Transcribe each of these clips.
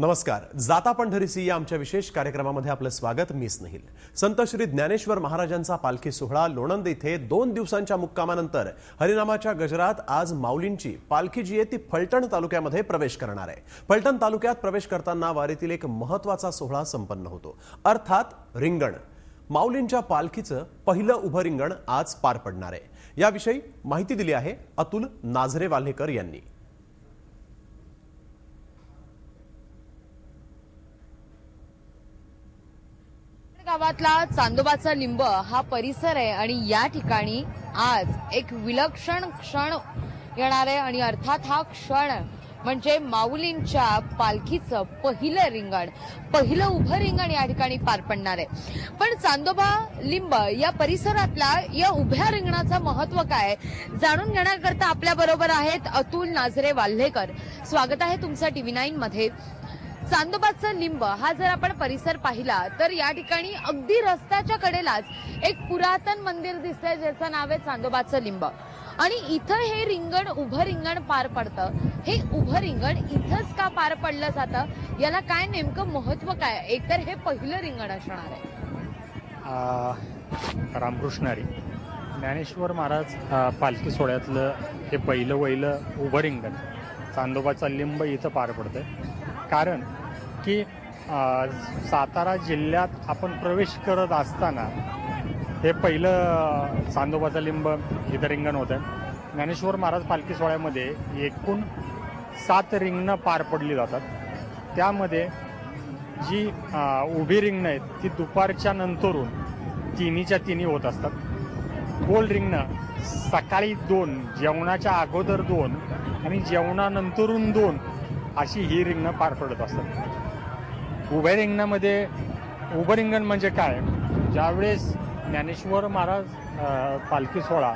नमस्कार. जाता पंढरीसी या आमच्या विशेष कार्यक्रमामध्ये आपलं स्वागत. मी स्नेहिल. संत श्री ज्ञानेश्वर महाराजांचा पालखी सोहळा लोणंद इथे दोन दिवसांच्या मुक्कामानंतर हरिनामाच्या गजरात आज माऊलींची पालखी जी आहे ती फलटण तालुक्यामध्ये प्रवेश करणार आहे. फलटण तालुक्यात प्रवेश करताना वारीतील एक महत्त्वाचा सोहळा संपन्न होतो. अर्थात रिंगण. माऊलींच्या पालखीचं पहिलं उभं रिंगण आज पार पडणार आहे. याविषयी माहिती दिली आहे अतुल नाझरे वाल्हेकर यांनी. गावातला चांदोबाचा लिंब हा परिसर आहे आणि या ठिकाणी आज एक विलक्षण क्षण येणार आहे आणि अर्थात हा क्षण म्हणजे माऊलींच्या पालखीचं पहिलं रिंगण पहिलं उभं रिंगण या ठिकाणी पार पडणार आहे. पण चांदोबा लिंब या परिसरातला या उभ्या रिंगणाचं महत्त्व काय जाणून घेण्याकरता आपल्या बरोबर आहेत अतुल नाझरे वाल्हेकर. स्वागत आहे तुमचं टीव्ही नाईन मध्ये चांदोबाचा लिंब हा जर आपण परिसर पाहिला तर या ठिकाणी अगदी रस्त्याच्या कडेलाच एक पुरातन मंदिर दिसतंय ज्याचं नाव आहे चांदोबाचं लिंब आणि इथं हे रिंगण उभं रिंगण पार पडतं. हे उभं रिंगण इथंच का पार पडलं जातं? याला काय नेमकं महत्त्व काय? एकतर हे पहिलं रिंगण असणार आहे. रामकृष्णारी रामकृष्ण ज्ञानेश्वर महाराज पालखी सोहळ्यातलं हे पहिलं वहिलं उभं रिंगण. चांदोबाचा लिंब इथं पार पडतं कारण की सातारा जिल्ह्यात आपण प्रवेश करत असताना हे पहिलं चांदोबाचा लिंब इथं रिंगण होतं. ज्ञानेश्वर महाराज पालखी सोहळ्यामध्ये एकूण सात रिंगणं पार पडली जातात. त्यामध्ये जी उभी रिंगणं आहेत ती दुपारच्या नंतरून तिन्हीच्या तिन्ही होत असतात. गोल रिंगणं सकाळी दोन जेवणाच्या अगोदर दोन आणि जेवणानंतरून दोन अशी ही रिंगणं पार पडत असतात. उभ्या रिंगणामध्ये उभं रिंगण म्हणजे काय? ज्यावेळेस ज्ञानेश्वर महाराज पालखी सोहळा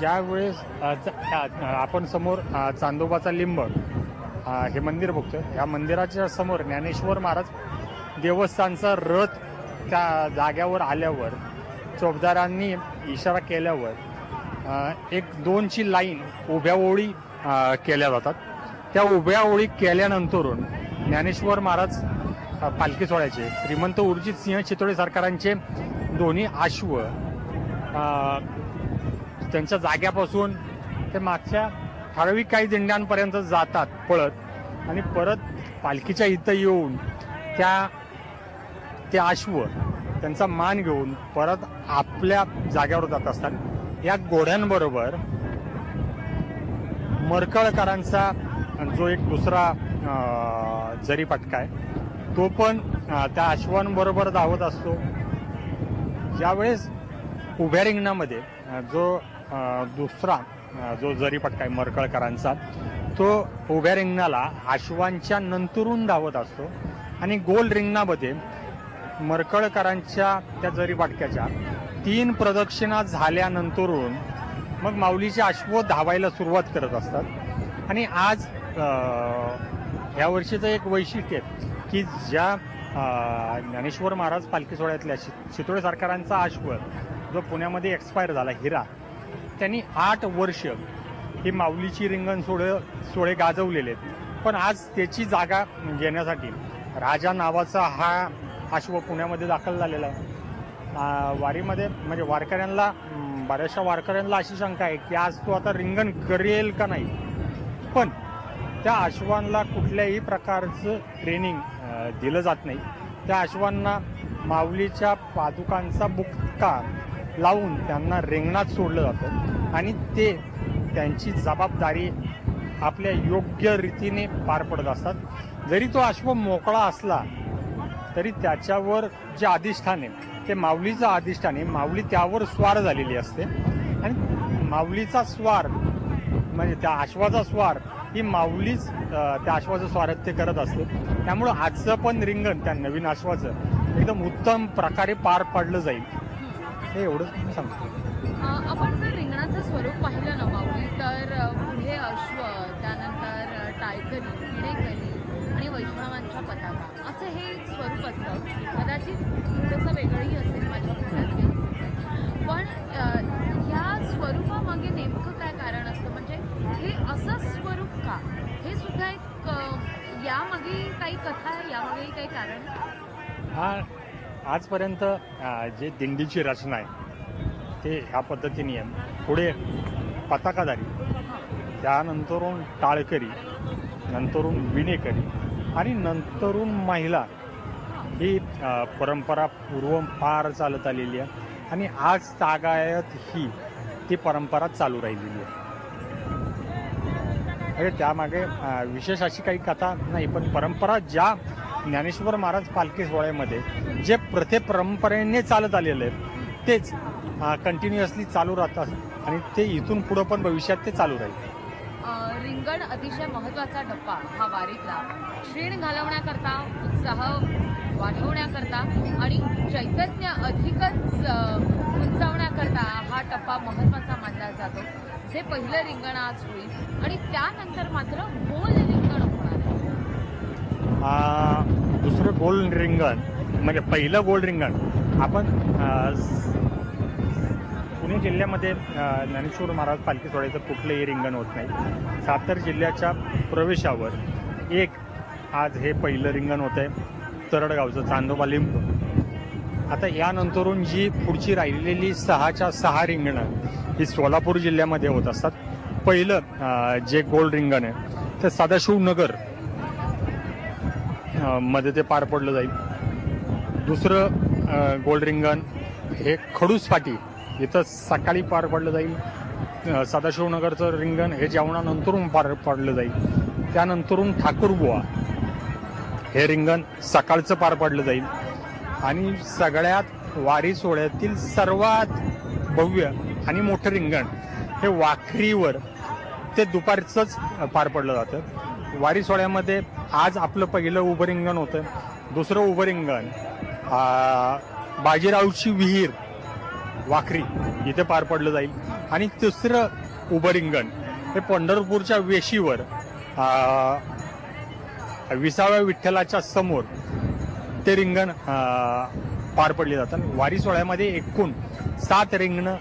ज्यावेळेस च- आपण समोर चांदोबाचा लिंब हे मंदिर बघतो या मंदिराच्या समोर ज्ञानेश्वर महाराज देवस्थानचा रथ त्या जाग्यावर आल्यावर चौकदारांनी इशारा केल्यावर एक दोनची लाईन उभ्या ओळी केल्या जातात. त्या उभ्या ओळी केल्यानंतरून ज्ञानेश्वर महाराज पालखी सोहळ्याचे श्रीमंत उर्जित सिंह चितोडे सरकारांचे दोन्ही अश्व त्यांच्या जाग्यापासून ते मागच्या ठराविक काही दिंड्यांपर्यंत जातात पळत आणि परत पालखीच्या इथं येऊन त्या ते अश्व त्यांचा मान घेऊन परत आपल्या जाग्यावर जात असतात. या घोड्यांबरोबर मरकळकरांचा जो एक दुसरा जरी पटका आहे तो पण त्या अश्वांबरोबर धावत असतो. ज्यावेळेस उभ्या रिंगणामध्ये जो दुसरा जो जरी पटका आहे मरकळकरांचा तो उभ्या रिंगणाला अश्वांच्या नंतरून धावत असतो. आणि गोल रिंगणामध्ये मरकळकरांच्या त्या जरी पटक्याच्या तीन प्रदक्षिणा झाल्यानंतरून मग माऊलीचे अश्व धावायला सुरुवात करत असतात. आणि आज ह्या वर्षीचं एक वैशिष्ट्य आहे. की ज्या ज्ञानेश्वर महाराज पालखी सोहळ्यातल्या शि शितोळे सरकारांचा आश्वर जो पुण्यामध्ये एक्सपायर झाला हिरा त्यांनी आठ वर्ष ही माऊलीची रिंगण सोळे सोळे गाजवलेले आहेत. पण आज त्याची जागा घेण्यासाठी राजा नावाचा हा अश्व पुण्यामध्ये दाखल झालेला आहे. वारीमध्ये म्हणजे वारकऱ्यांना बऱ्याचशा वारकऱ्यांना अशी शंका आहे की आज तो आता रिंगण करेल का नाही? पण त्या अश्वांना कुठल्याही प्रकारचं ट्रेनिंग दिलं जात नाही. त्या अश्वांना माऊलीच्या पादुकांचा बुक्का लावून त्यांना रिंगणात सोडलं जातं आणि ते त्यांची जबाबदारी आपल्या योग्य रीतीने पार पडत असतात. जरी तो अश्व मोकळा असला तरी त्याच्यावर जे अधिष्ठान आहे ते माऊलीचं अधिष्ठान आहे. माऊली त्यावर स्वार झालेली असते. आणि माऊलीचा स्वार म्हणजे त्या अश्वाचा स्वार ही माऊलीच त्या अश्वाचं स्वारथ्य करत असते. त्यामुळं आजचं पण रिंगण त्या नवीन अश्वाचं एकदम उत्तम प्रकारे पार पाडलं जाईल. हे एवढंच सांगतो. आपण जर रिंगणाचं स्वरूप पाहिलं ना माऊली तर पुढे अश्व त्यानंतर टायकरी टाळकरी आणि वैष्णवांच्या पताका असं हे स्वरूप असतं. कदाचित थोडंसं वेगळंही असेल माझ्या पण यामागे काही कथा आहे यामागे काही कारण? हा आजपर्यंत जे दिंडीची रचना आहे ते ह्या पद्धतीने आहे. पुढे पताकाधारी त्यानंतरून टाळकरी नंतरून विणेकरी आणि नंतरून महिला ही परंपरा पूर्व फार चालत आलेली आहे. आणि आज तागायत ही ती परंपरा चालू राहिलेली आहे. म्हणजे त्यामागे विशेष अशी काही कथा नाही पण परंपरा ज्या ज्ञानेश्वर महाराज पालखी सोहळ्यामध्ये जे प्रथे परंपरेने चालत आलेलं आहे तेच कंटिन्युअसली चालू राहतात आणि ते इथून पुढं पण भविष्यात ते चालू राहील. रिंगण अतिशय महत्त्वाचा टप्पा हा वारीतला. क्षीण घालवण्याकरता उत्साह वाढवण्याकरता आणि चैतन्य अधिकच उंचावण्याकरता हा टप्पा महत्त्वाचा मानला जातो. जे पहिलं रिंगण आज होईल. आणि त्यानंतर मात्र गोल रिंगण होणार दुसरं गोल रिंगण म्हणजे पहिलं गोल रिंगण आपण पुणे जिल्ह्यामध्ये ज्ञानेश्वर महाराज पालखी सोडायचं कुठलंही रिंगण होत नाही. सातार जिल्ह्याच्या प्रवेशावर एक आज हे पहिलं रिंगण होतं आहे तरडगावचं चांदोबा लिंब. आता यानंतरून जी पुढची राहिलेली सहाच्या सहा रिंगणं ही सोलापूर जिल्ह्यामध्ये होत असतात. पहिलं जे गोल रिंगण आहे ते सदाशिवनगरमध्ये ते पार पडलं जाईल. दुसरं गोल्ड रिंगण हे खडूस फाटी इथं सकाळी पार पडलं जाईल. सदाशिवनगरचं रिंगण हे जेवणानंतरून पार पडलं जाईल. त्यानंतरून ठाकूरबुवा हे रिंगण सकाळचं पार पडलं जाईल. आणि सगळ्यात वारी सोहळ्यातील सर्वात भव्य आणि मोठं रिंगण हे वाखरीवर ते दुपारचंच पार पडलं जातं. वारी सोहळ्यामध्ये आज आपलं पहिलं उभं रिंगण होतं. दुसरं उभं रिंगण बाजीरावची विहीर वाखरी इथे पार पडलं जाईल. आणि तिसरं उभं रिंगण हे पंढरपूरच्या वेशीवर विसाव्या विठ्ठलाच्या समोर ते रिंगण पार पडले जातात. वारी सोहळ्यामध्ये एकूण सात रिंगणं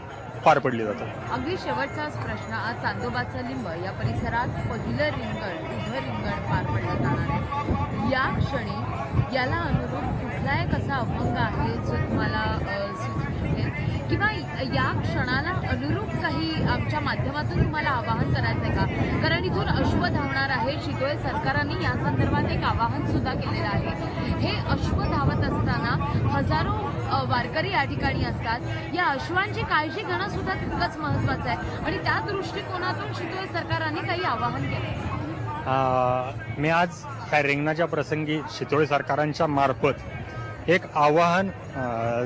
पार पडली जातात अगदी शेवटचाच प्रश्न आज चांदोबाचा लिंब या परिसरात पहिलं रिंगण उभं रिंगण पार पडलं जाणार आहे. या क्षणी याला अनुरूप कुठला एक असा अभंग आहे जो तुम्हाला अ, सुचू शकेल? किंवा या क्षणाला अनुरूप काही आमच्या माध्यमातून तुम्हाला आवाहन करायचं आहे का? कारण इथून अश्व धावणार आहे शितोळे सरकारांनी या संदर्भात एक आवाहन सुद्धा केलेलं आहे. हे अश्व धावत असताना हजारो वारकरी या ठिकाणी असतात. या अश्वांची काळजी घेणं सुद्धा तितकंच महत्वाचं आहे. आणि त्या दृष्टिकोनातून शितोळे सरकारांनी काही आवाहन केलं मी आज त्या रिंगणाच्या प्रसंगी शितोळे सरकारांच्या मार्फत एक आवाहन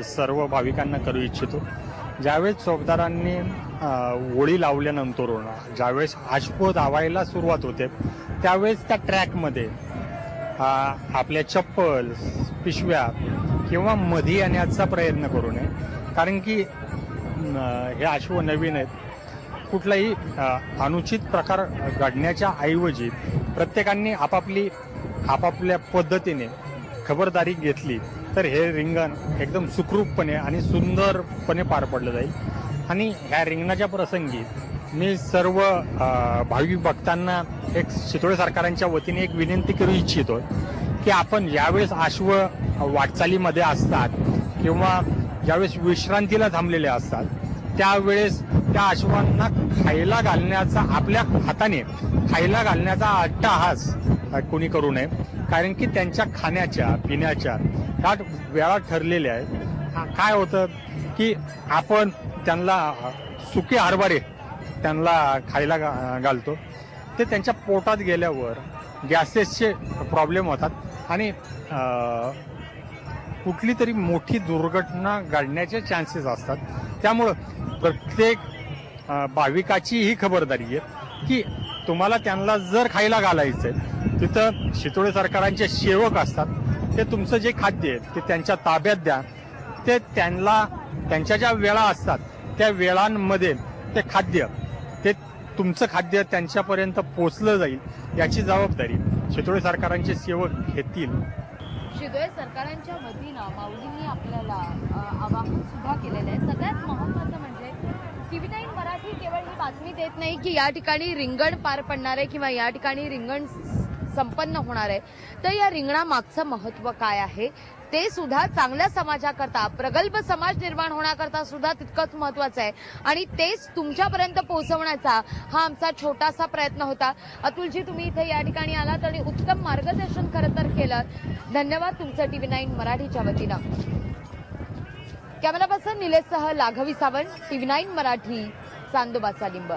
सर्व भाविकांना करू इच्छितो. ज्यावेळेस चौकदारांनी आ, ओळी ज्यावेळेस आशपो धावायला सुरुवात होते त्यावेळेस त्या ट्रॅकमध्ये आपल्या चप्पल पिशव्या किंवा मधी येण्याचा प्रयत्न करू नये. कारण की हे अश्व नवीन आहेत. कुठलाही अनुचित प्रकार घडण्याच्या ऐवजी प्रत्येकाने आपापली आपापल्या पद्धतीने खबरदारी घेतली तर हे रिंगण एकदम सुखरूपपणे आणि सुंदरपणे पार पडलं जाईल. आणि ह्या रिंगणाच्या प्रसंगी मी सर्व भाविक भक्तांना एक शितोळे सरकारांच्या वतीने एक विनंती करू इच्छितो की आपण ज्यावेळेस अश्व वाटचालीमध्ये असतात किंवा ज्यावेळेस विश्रांतीला थांबलेले असतात त्यावेळेस त्या अश्वांना खायला घालण्याचा आपल्या हाताने खायला घालण्याचा अट्टाहास कोणी करू नये. कारण की त्यांच्या खाण्याच्या पिण्याच्या ह्या वेळा ठरलेल्या आहेत. काय होतं की आपण त्यांना सुके हरभरे त्यांना खायला घालतो. ते त्यांच्या पोटात गेल्यावर गॅसेसचे प्रॉब्लेम होतात. आणि कुठली तरी मोठी दुर्घटना घडण्याचे चान्सेस असतात. त्यामुळं प्रत्येक भाविकाची ही खबरदारी आहे की तुम्हाला त्यांना जर खायला घालायचं आहे तिथं शितोळे सरकारांचे सेवक असतात. ते तुमचं जे खाद्य आहे ते त्यांच्या ताब्यात द्या. ते त्यांना त्यांच्या ज्या वेळा असतात त्या वेळांमध्ये ते खाद्य ते तुमचं खाद्य त्यांच्यापर्यंत पोचलं जाईल याची जबाबदारी. शितोळे सरकारांचे सेवक घेतील. शितोळे सरकारांच्या वतीनं माऊलींनी आपल्याला आवाहन सुद्धा केलेलं आहे. सगळ्यात महत्वाचं म्हणजे टीव्ही नाईन मराठी केवळ ही बातमी देत नाही की या ठिकाणी रिंगण पार पडणार आहे किंवा या ठिकाणी रिंगण संपन्न होणार आहे. तर या रिंगणामागचं महत्त्व काय आहे? ते सुद्धा चांगल्या समाजाकरता प्रगल्भ समाज निर्माण होण्याकरता सुद्धा तितकंच महत्वाचं आहे. आणि तेच तुमच्यापर्यंत पोहोचवण्याचा हा आमचा छोटासा प्रयत्न होता. अतुलजी तुम्ही इथे या ठिकाणी आलात आणि उत्तम मार्गदर्शन खरं तर केलं धन्यवाद तुमचं टीव्ही नाईन मराठीच्या वतीनं. कॅमेरा पर्सन निलेशसह लाघवी सावंत टीव्ही नाईन मराठी चांदोबाचा लिंब.